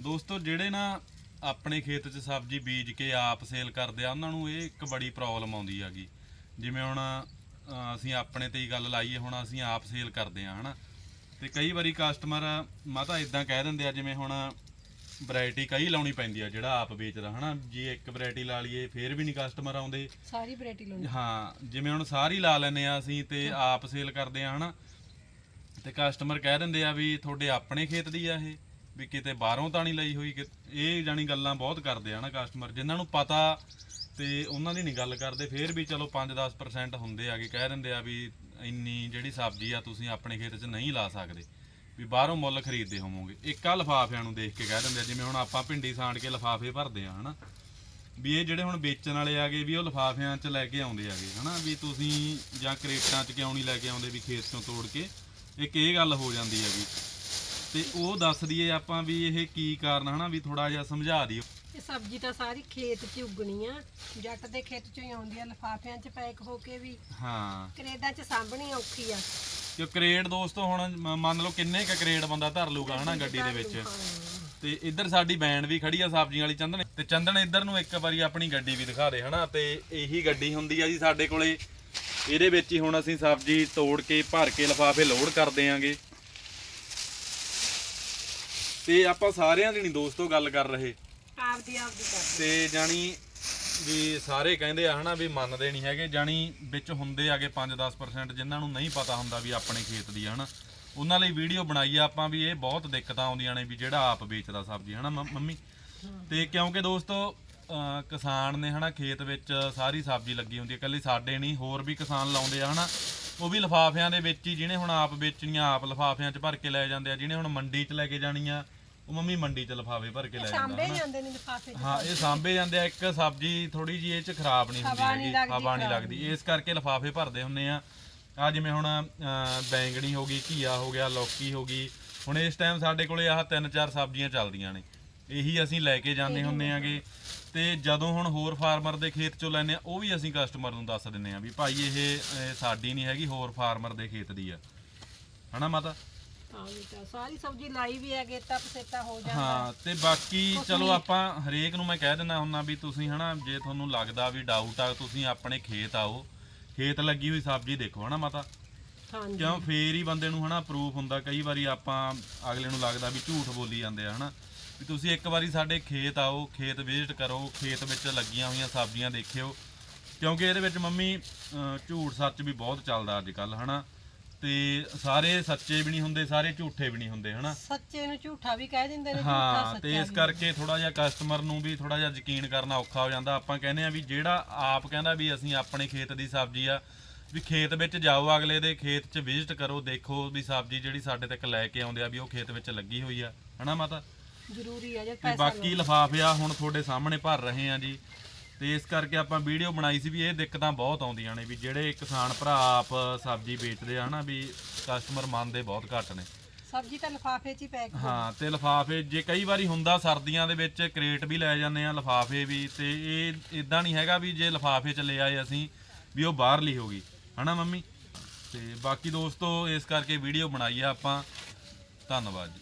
ਦੋਸਤੋ ਜਿਹੜੇ ਨਾ ਆਪਣੇ ਖੇਤ 'ਚ ਸਬਜ਼ੀ ਬੀਜ ਕੇ ਆਪ ਸੇਲ ਕਰਦੇ ਆ ਉਹਨਾਂ ਨੂੰ ਇਹ ਇੱਕ ਬੜੀ ਪ੍ਰੋਬਲਮ ਆਉਂਦੀ ਹੈਗੀ। ਜਿਵੇਂ ਹੁਣ ਅਸੀਂ ਆਪਣੇ ਤੇ ਹੀ ਗੱਲ ਲਾਈਏ ਹੁਣ ਅਸੀਂ ਆਪ ਸੇਲ ਕਰਦੇ ਆ ਹਨਾ। ਤੇ ਕਈ ਵਾਰੀ ਕਸਟਮਰ ਮਾਤਾ ਇਦਾਂ ਕਹਿ ਦਿੰਦੇ ਆ ਜਿਵੇਂ ਹੁਣ ਵੈਰਾਈਟੀ ਕਈ ਲਾਉਣੀ ਪੈਂਦੀ ਆ ਜਿਹੜਾ ਆਪ ਵੇਚਦਾ ਹਨਾ। ਜੇ ਇੱਕ ਵੈਰਾਈਟੀ ਲਾ ਲਈਏ ਫੇਰ ਵੀ ਨਹੀਂ ਕਸਟਮਰ ਆਉਂਦੇ। ਸਾਰੀ ਵੈਰਾਈਟੀ ਲਾਉਣੀ। ਹਾਂ ਜਿਵੇਂ ਹੁਣ ਸਾਰੀ ਲਾ ਲੈਨੇ ਆ ਅਸੀਂ ਤੇ ਆਪ ਸੇਲ ਕਰਦੇ ਆ ਹਨਾ। ਤੇ ਕਸਟਮਰ ਕਹਿ ਦਿੰਦੇ ਆ ਵੀ ਤੁਹਾਡੇ ਆਪਣੇ ਖੇਤ ਦੀ ਆ ਇਹ। ਵੀ ਕਿਤੇ ਬਾਹਰੋਂ ਤਾਂ ਨਹੀਂ ਲਈ ਹੋਈ ਕਿ- ਇਹ ਜਾਨੀ ਗੱਲਾਂ ਬਹੁਤ ਕਰਦੇ ਆ ਨਾ ਕਸਟਮਰ ਜਿਨ੍ਹਾਂ ਨੂੰ ਪਤਾ ਤੇ ਉਹਨਾਂ ਦੀ ਨਹੀਂ ਗੱਲ ਕਰਦੇ, ਫੇਰ ਵੀ ਚਲੋ 5-10% ਹੁੰਦੇ ਆਗੇ ਕਹਿ ਦਿੰਦੇ ਆ ਵੀ ਇੰਨੀ ਜਿਹੜੀ ਸਬਜ਼ੀ ਆ ਤੁਸੀਂ ਆਪਣੇ ਖੇਤ 'ਚ ਨਹੀਂ ਲਾ ਸਕਦੇ, ਵੀ ਬਾਹਰੋਂ ਮੁੱਲ ਖਰੀਦਦੇ ਹੋਵੋਗੇ। ਇੱਕ ਆ ਲਫਾਫਿਆਂ ਨੂੰ ਦੇਖ ਕੇ ਕਹਿ ਦਿੰਦੇ ਆ, ਜਿਵੇਂ ਹੁਣ ਆਪਾਂ ਭਿੰਡੀ ਸਾਂਡ ਕੇ ਲਫਾਫੇ ਭਰਦੇ ਆ, ਹਨਾ। ਵੀ ਇਹ ਜਿਹੜੇ ਹੁਣ ਵੇਚਣ ਵਾਲੇ ਆਗੇ ਵੀ ਉਹ ਲਫਾਫਿਆਂ 'ਚ ਲੈ ਕੇ ਆਉਂਦੇ ਆਗੇ, ਹਨਾ। ਵੀ ਤੁਸੀਂ ਜਾਂ ਕਰੇਟਾਂ 'ਚ ਕਿਉਂ ਨਹੀਂ ਲੈ ਕੇ ਆਉਂਦੇ ਵੀ ਖੇਤ 'ਚੋਂ ਤੋੜ ਕੇ? ਇੱਕ ਇਹ ਗੱਲ ਹੋ ਜਾਂਦੀ ਹੈਗੀ ਤੇ ਉਹ ਦੱਸ ਦਈਏ ਆਪਾਂ ਵੀ ਇਹ ਕੀ ਕਾਰਨ ਹਨਾ ਵੀ ਥੋੜਾ ਜਿਹਾ ਸਮਝਾ ਦਿਓ। ਇਹ ਸਬਜ਼ੀ ਤਾਂ ਸਾਰੀ ਖੇਤ 'ਚ ਉਗਣੀ ਆ ਜੱਟ ਦੇ ਖੇਤ 'ਚੋਂ ਹੀ ਆਉਂਦੀ ਆ ਲਫਾਫਿਆਂ 'ਚ ਪੈਕ ਹੋ ਕੇ ਵੀ। ਹਾਂ। ਕਰੇਡਾਂ 'ਚ ਸਾਂਭਣੀ ਔਖੀ ਆ ਕਿ ਕਰੇਟ ਦੋਸਤੋ ਹੁਣ ਮ- ਮੰਨ ਲਓ ਕਿੰਨੇ ਕ ਕਰੇਟ ਬੰਦਾ ਧਰ ਲੂਗਾ ਹਨਾ ਗੱਡੀ ਦੇ ਵਿੱਚ। ਤੇ ਇੱਧਰ ਸਾਡੀ ਬੈਂਡ ਵੀ ਖੜੀ ਆ ਸਬਜ਼ੀਆਂ ਵਾਲੀ ਚੰਦਨ। ਤੇ ਚੰਦਨ ਇੱਧਰ ਨੂੰ ਇੱਕ ਵਾਰੀ ਆਪਣੀ ਗੱਡੀ ਵੀ ਦਿਖਾ ਦੇ ਹਨਾ ਤੇ ਇਹੀ ਗੱਡੀ ਹੁੰਦੀ ਆ ਜੀ ਸਾਡੇ ਕੋਲੇ। ਇਹਦੇ ਵਿੱਚ ਹੀ ਹੁਣ ਅਸੀਂ ਸਬਜ਼ੀ ਤੋੜ ਕੇ ਭਰ ਕੇ ਲਫਾਫੇ ਲੋਡ ਕਰ ਦਿਆਂਗੇ ਤੇ ਆਪਾਂ ਸਾਰਿਆਂ ਦੀ ਨਹੀਂ ਦੋਸਤੋ ਗੱਲ ਕਰ ਰਹੇ। ਆਪਦੀ ਆਪਦੀ ਕਰਦੇ। ਤੇ ਜਾਣੀ ਵੀ ਸਾਰੇ ਕਹਿੰਦੇ ਆ ਹਨਾ ਵੀ ਮੰਨਦੇ ਨਹੀਂ ਹੈਗੇ ਜਾਣੀ ਵਿੱਚ ਹੁੰਦੇ ਆਗੇ 5-10% ਜਿਨ੍ਹਾਂ ਨੂੰ ਨਹੀਂ ਪਤਾ ਹੁੰਦਾ ਵੀ ਆਪਣੇ ਖੇਤ ਦੀ ਆ ਹਨਾ। ਉਹਨਾਂ ਲਈ ਵੀਡੀਓ ਬਣਾਈ ਆ ਆਪਾਂ ਵੀ ਇਹ ਬਹੁਤ ਦਿੱਕਤਾਂ ਆਉਂਦੀਆਂ ਨੇ ਵੀ ਜਿਹੜਾ ਆਪ ਵੇਚਦਾ ਸਬਜ਼ੀ ਹਨਾ ਮੰਮ- ਮੰਮੀ? ਤੇ ਕਿਉਂਕਿ ਦੋਸਤੋ ਅਹ ਕਿਸਾਨ ਨੇ ਹਨਾ ਖੇਤ ਵਿੱਚ ਸਾਰੀ ਸਬਜ਼ੀ ਲੱਗੀ ਹੁੰਦੀ ਹੈ ਇਕੱਲੀ ਸਾਡੇ ਨਹੀਂ ਹੋਰ ਵੀ ਕਿਸਾਨ ਲਾਉਂਦੇ ਆ ਹਨਾ। ਉਹ ਵੀ ਲਫਾਫਿਆਂ ਦੇ ਵਿੱਚ ਹੀ ਜਿਹਨੇ ਹੁਣ ਆਪ ਵੇਚਣੀਆਂ ਆਪ ਲਫਾਫਿਆਂ 'ਚ ਭਰ ਕੇ ਲੈ ਜਾਂਦੇ ਆ ਜਿਹਨੇ ਹੁਣ ਮੰਡੀ 'ਚ ਲੈ ਕੇ ਜਾਣੀਆਂ ਉਹ ਮੰਮੀ ਮੰਡੀ 'ਚ ਲਫਾਫੇ ਭਰ ਕੇ ਲੈ ਜਾਂਦਾ ਸਾਂਭੇ ਜਾਂਦੇ ਨੇ ਲਫਾਫੇ ਹਾਂ ਇਹ ਸਾਂਭੇ ਜਾਂਦੇ ਆ ਇੱਕ ਸਬਜ਼ੀ ਥੋੜੀ ਜੀ ਇਹ ਚ ਖਰਾਬ ਨਹੀਂ ਹੁੰਦੀ ਹੈਗੀ ਹਵਾ ਨਹੀਂ ਲੱਗਦੀ। ਇਸ ਕਰਕੇ ਲਫਾਫੇ ਭਰਦੇ ਹੁੰਨੇ ਆ। ਆ ਜਿਵੇਂ ਹੁਣ ਬੈਂਗਣੀ ਹੋ ਗਈ ਘੀਆ ਹੋ ਗਿਆ ਲੌਕੀ ਹੋ ਗਈ ਹੁਣ ਇਸ ਟਾਈਮ ਸਾਡੇ ਕੋਲੇ ਆਹ ਤਿੰਨ ਚਾਰ ਸਬਜ਼ੀਆਂ ਚੱਲਦੀਆਂ ਨੇ। ਇਹੀ ਅਸੀਂ ਲੈ ਕੇ ਜਾਂਦੇ ਹੁੰਨੇ ਆਗੇ। ਤੇ ਜਦੋਂ ਹੁਣ ਹੋਰ ਫਾਰਮਰ ਦੇ ਖੇਤ ਚੋਂ ਲੈਨੇ ਆ ਉਹ ਵੀ ਅਸੀਂ ਕਸਟਮਰ ਨੂੰ ਦੱਸ ਦਿੰਨੇ ਆ ਵੀ ਭਾਈ ਇਹ ਸਾਡੀ ਨਹੀਂ ਹੈਗੀ ਹੋਰ ਫਾਰਮਰ ਦੇ ਖੇਤ ਦੀ ਆ। ਹਨਾ ਮਾਤਾ? ਹਾਂ ਬੇਟਾ ਸਾਰੀ ਸਬਜ਼ੀ ਲਾਈ ਵੀ ਹੈ ਗੇਤਾ ਪਸੇਤਾ ਹੋ ਜਾਂਦਾ। ਹਾਂ ਤੇ ਬਾਕੀ ਚਲੋ ਆਪਾਂ ਹਰੇਕ ਨੂੰ ਮੈਂ ਕਹਿ ਦਿੰਦਾ ਹੁੰਦਾ ਵੀ ਤੁਸੀਂ ਹਨਾ ਜੇ ਤੁਹਾਨੂੰ ਲੱਗਦਾ ਵੀ ਡਾਊਟ ਆ ਤੁਸੀਂ ਆਪਣੇ ਖੇਤ ਆਓ। ਖੇਤ ਲੱਗੀ ਹੋਈ ਸਬਜ਼ੀ ਦੇਖੋ ਹਨਾ ਮਾਤਾ। ਹਾਂਜੀ। ਕਿਉਂ? ਫੇਰ ਹੀ ਬੰਦੇ ਨੂੰ ਹਨਾ ਪ੍ਰੂਫ ਹੁੰਦਾ ਕਈ ਵਾਰੀ ਆਪਾਂ ਅਗਲੇ ਨੂੰ ਲੱਗਦਾ ਵੀ ਝੂਠ ਬੋਲੀ ਜਾਂਦੇ ਆ ਹਨਾ। ਵੀ ਤੁਸੀਂ ਇੱਕ ਵਾਰੀ ਸਾਡੇ ਖੇਤ ਆਓ ਖੇਤ ਵਿਜ਼ਿਟ ਕਰੋ ਖੇਤ ਵਿੱਚ ਲੱਗੀਆਂ ਹੋਈਆਂ ਸਬਜ਼ੀਆਂ ਦੇਖਿਓ। ਕਿਉਂਕਿ ਇਹਦੇ ਵਿੱਚ ਮੰਮੀ ਅਹ, ਝੂਠ ਸੱਚ ਵੀ ਬਹੁਤ ਚੱਲਦਾ ਅੱਜ ਕੱਲ ਹਨਾ। ਤੇ ਸਾਰੇ ਸੱਚੇ ਵੀ ਨਹੀਂ ਹੁੰਦੇ ਸਾਰੇ ਝੂਠੇ ਵੀ ਨਹੀਂ ਹੁੰਦੇ ਹਨਾ? ਸੱਚੇ ਨੂੰ ਝੂਠਾ ਵੀ ਕਹਿ ਦਿੰਦੇ ਨੇ ਝੂਠਾ ਹਾਂ ਸੱਚਾ ਤੇ ਇਸ। ਕਰਕੇ ਥੋੜਾ ਜਿਹਾ ਕਸਟਮਰ ਨੂੰ ਵੀ ਥੋੜਾ ਜਿਹਾ ਯਕੀਨ ਕਰਨਾ ਔਖਾ ਹੋ ਜਾਂਦਾ। ਆਪਾਂ ਕਹਿੰਦੇ ਆ ਵੀ ਜਿਹੜਾ ਆਪ ਕਹਿੰਦਾ ਵੀ ਅਸੀਂ ਆਪਣੇ ਖੇਤ ਦੀ ਸਬਜ਼ੀ ਆ ਵੀ ਖੇਤ ਵਿੱਚ ਜਾਓ ਅਗਲੇ ਦੇ ਖੇਤ 'ਚ ਵਿਜ਼ਿਟ ਕਰੋ ਦੇਖੋ ਵੀ ਸਬਜ਼ੀ ਜਿਹੜੀ ਸਾਡੇ ਤੱਕ ਲੈ ਕੇ ਆਉਂਦੇ ਆ ਵੀ ਉਹ ਖੇਤ ਵਿੱਚ ਲੱਗੀ ਹੋਈ ਆ। ਹਨਾ ਮਾਤਾ? ਜ਼ਰੂਰੀ ਆ ਜੇ ਤੇ ਪੈਸਾ ਬਾਕੀ ਲਿਫਾਫੇ ਆ ਹੁਣ ਤੁਹਾਡੇ ਸਾਹਮਣੇ ਭਰ ਰਹੇ ਆ ਜੀ। ਤੇ ਇਸ ਕਰਕੇ ਆਪਾਂ ਵੀਡੀਓ ਬਣਾਈ ਸੀ ਵੀ ਇਹ ਦਿੱਕਤਾਂ ਬਹੁਤ ਆਉਂਦੀਆਂ ਨੇ ਵੀ ਜਿਹੜੇ ਕਿਸਾਨ ਭਰਾ ਆਪ ਸਬਜ਼ੀ ਵੇਚਦੇ ਆ ਹਨਾ ਵੀ ਕਸਟਮਰ ਮੰਨਦੇ ਬਹੁਤ ਘੱਟ ਨੇ। ਸਬਜ਼ੀ ਤਾਂ ਲਫਾਫੇ 'ਚ ਹੀ ਪੈਕ ਹਾਂ ਤੇ ਲਫਾਫੇ ਜੇ ਕਈ ਵਾਰੀ ਹੁੰਦਾ ਸਰਦੀਆਂ ਦੇ ਵਿੱਚ ਕਰੇਟ ਵੀ ਲੈ ਜਾਂਦੇ ਆ ਲਫਾਫੇ ਵੀ ਤੇ ਇਹ ਇਦਾਂ ਨਹੀਂ ਹੈਗਾ ਵੀ ਜੇ ਲਫਾਫੇ ਚ ਲੈ ਆਏ ਅਸੀਂ ਵੀ ਉਹ ਬਾਹਰਲੀ ਹੋ ਗਈ। ਹਨਾ ਮੰਮੀ? ਤੇ ਬਾਕੀ ਦੋਸਤੋ ਇਸ ਕਰਕੇ ਵੀਡੀਓ ਬਣਾਈ ਆ ਆਪਾਂ। ਧੰਨਵਾਦ ਜੀ।